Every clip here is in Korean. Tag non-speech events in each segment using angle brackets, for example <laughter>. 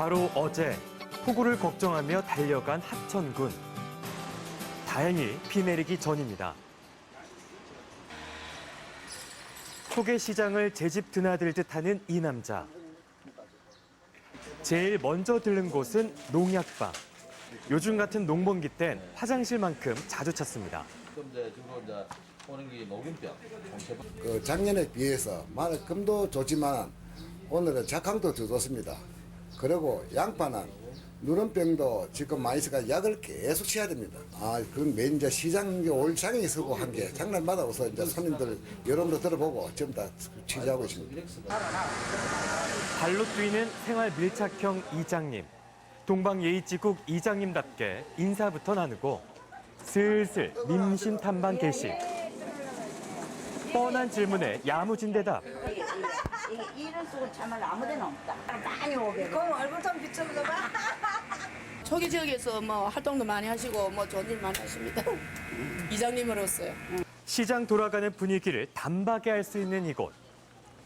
바로 어제 폭우를 걱정하며 달려간 합천군. 다행히 비 내리기 전입니다. 초계 시장을 제 집 드나들듯 하는 이 남자. 제일 먼저 들른 곳은 농약방. 요즘 같은 농번기 땐 화장실만큼 자주 찾습니다. 그 작년에 비해서 만금도 좋지만 오늘은 작황도 더 좋습니다. 그리고 양파는 누런병도 지금 많이 있으니까 약을 계속 치야 됩니다. 아, 그건 매 이제 시장 이제 올 장에 서고 한 게 장날마다 와서 이제 손님들 여론도 들어보고 전부 다 취재하고 있습니다. 발로 뛰는 생활 밀착형 이장님. 동방예의지국 이장님답게 인사부터 나누고 슬슬 민심 탐방 개시. 뻔한 질문에 야무진 대답. 이런 속은 참말 아무데나 없다. 많이 오게. 그럼 얼굴 좀 비춰봐. 저기 <laughs> 지역에서 뭐 활동도 많이 하시고 뭐 좋은 일 많이 하십니다. 이장님으로서요. 시장 돌아가는 분위기를 단박에 할수 있는 이곳.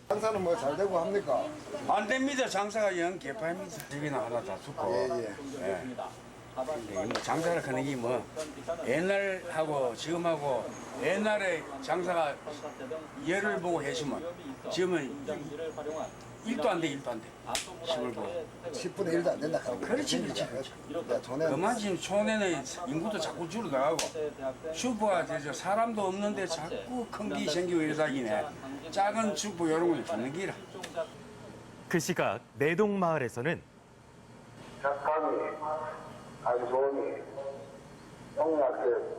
장사는 뭐 잘 되고 합니까? 안 됩니다. 장사가 영 개파입니다. 집이나 하나 다 죽고. 예, 예. 뭐 장사를 하는 게 뭐 옛날하고 지금하고 옛날에 장사가 예를 보고 해시면 지금은 일도 안 돼, 일도 안 돼. 시골 보고. 10분의 1도 안 된다. 하고. 그렇지, 그렇지, 그렇지. 야, 전에 그만 지금 촌에는 인구도 자꾸 줄어가고 슈퍼가 되죠. 사람도 없는데 자꾸 큰 게 생기고 이러다기네. 작은 슈퍼 이런 거 죽는 기라. 그 시각 내동 마을에서는 작감이 아주 좋으니 농약을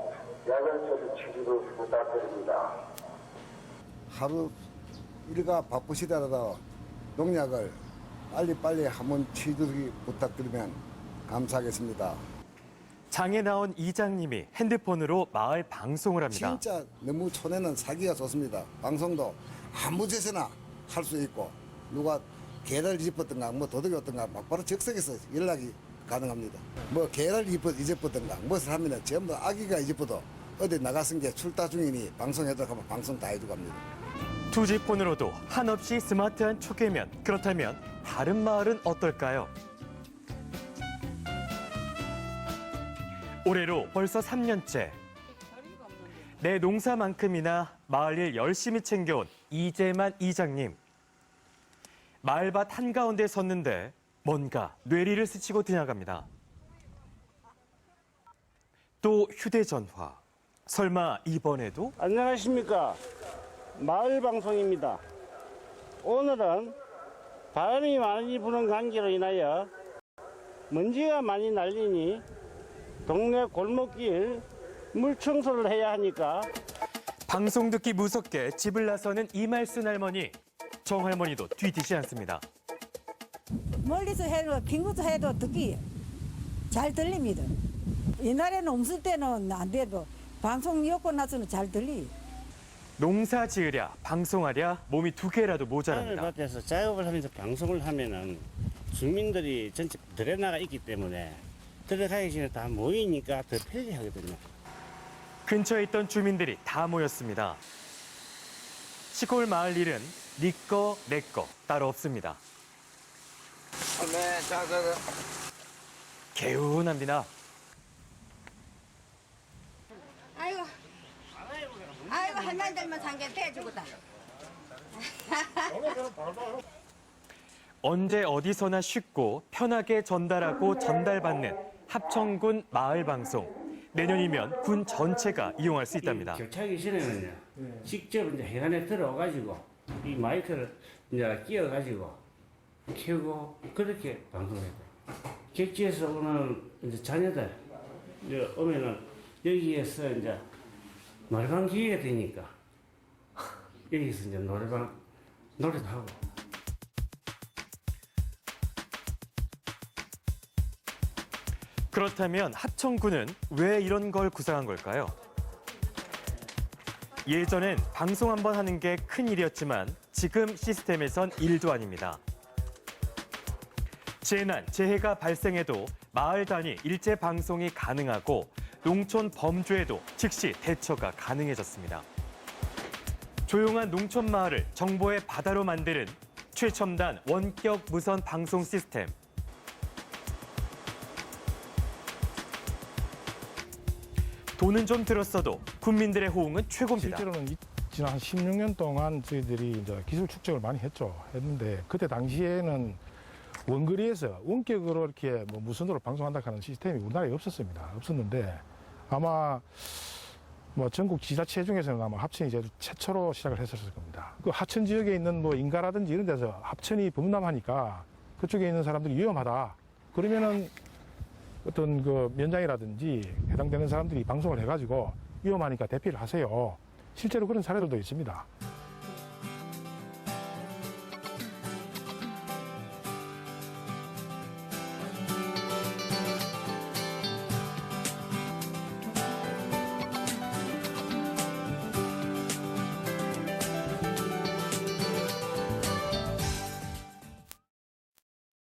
약을 처리 취지로 부탁드립니다. 하루 일가 바쁘시더라도 농약을 빨리빨리 한번 취두기 부탁드리면 감사하겠습니다. 장에 나온 이장님이 핸드폰으로 마을 방송을 합니다. 진짜 너무 촌에는 사기가 좋습니다. 방송도 아무 데서나 할 수 있고 누가 개를 잊었던가 뭐 도둑이 어떤가 막 바로 즉석에서 연락이 가능합니다. 뭐 개를 잊었던가 무엇을 하면 전부 다 아기가 잊었어도 어디 나갔은 게 출타 중이니 방송해도 하면 방송 다 해주고 합니다. 투지폰으로도 한없이 스마트한 초계면 그렇다면 다른 마을은 어떨까요? 올해로 벌써 3년째 내 농사만큼이나 마을 일 열심히 챙겨온 이재만 이장님 마을밭 한가운데 섰는데 뭔가 뇌리를 스치고 지나갑니다. 또 휴대전화 설마 이번에도 안녕하십니까. 마을방송입니다. 오늘은 바람이 많이 부는 관계로 인하여 먼지가 많이 날리니 동네 골목길 물 청소를 해야 하니까 방송 듣기 무섭게 집을 나서는 이말순 할머니. 정 할머니도 뒤뒤지 않습니다. 멀리서 해도 빙구도 해도 듣기 잘 들립니다. 옛날에는 없을 때는 안 돼도 방송 엮고 나서는 잘 들리. 농사 지으랴 방송하랴 몸이 두 개라도 모자랍니다. 밭에서 작업을 하면서 방송을 하면은 주민들이 전체 들여나가 있기 때문에 들어가기 전에 다 모이니까 더 편리하거든요. 근처에 있던 주민들이 다 모였습니다. 시골 마을 일은 니꺼 내꺼 따로 없습니다. 네, 자, 자, 자. 개운합니다. 아이고. 아이고 할머니들만 산게 대주고다. 언제 어디서나 쉽고 편하게 전달하고 전달받는 합천군 마을 방송. 내년이면 군 전체가 이용할 수 있답니다. 교차하기 전에는요, 직접 이제 해관에 들어가가지고, 이 마이크를 이제 끼워가지고, 켜고, 그렇게 방송해요. 객지에서 오는 이제 자녀들, 이제 오면은, 여기에서 이제 노래방 기회가 되니까, 여기서 이제 노래방, 노래도 하고, 그렇다면 합천군은 왜 이런 걸 구상한 걸까요? 예전엔 방송 한 번 하는 게 큰 일이었지만 지금 시스템에선 일도 아닙니다. 재난, 재해가 발생해도 마을 단위 일제 방송이 가능하고 농촌 범죄에도 즉시 대처가 가능해졌습니다. 조용한 농촌 마을을 정보의 바다로 만드는 최첨단 원격 무선 방송 시스템. 돈은 좀 들었어도 국민들의 호응은 최고입니다. 실제로는 지난 16년 동안 저희들이 이제 기술 축적을 많이 했죠. 했는데 그때 당시에는 원거리에서 원격으로 이렇게 뭐 무선으로 방송한다 하는 시스템이 우리나라에 없었습니다. 없었는데 아마 뭐 전국 지자체 중에서는 아마 합천이 이제 최초로 시작을 했었을 겁니다. 그 하천 지역에 있는 뭐 인가라든지 이런 데서 합천이 범람하니까 그쪽에 있는 사람들이 위험하다. 그러면은 어떤 그 면장이라든지 해당되는 사람들이 방송을 해가지고 위험하니까 대피를 하세요. 실제로 그런 사례들도 있습니다.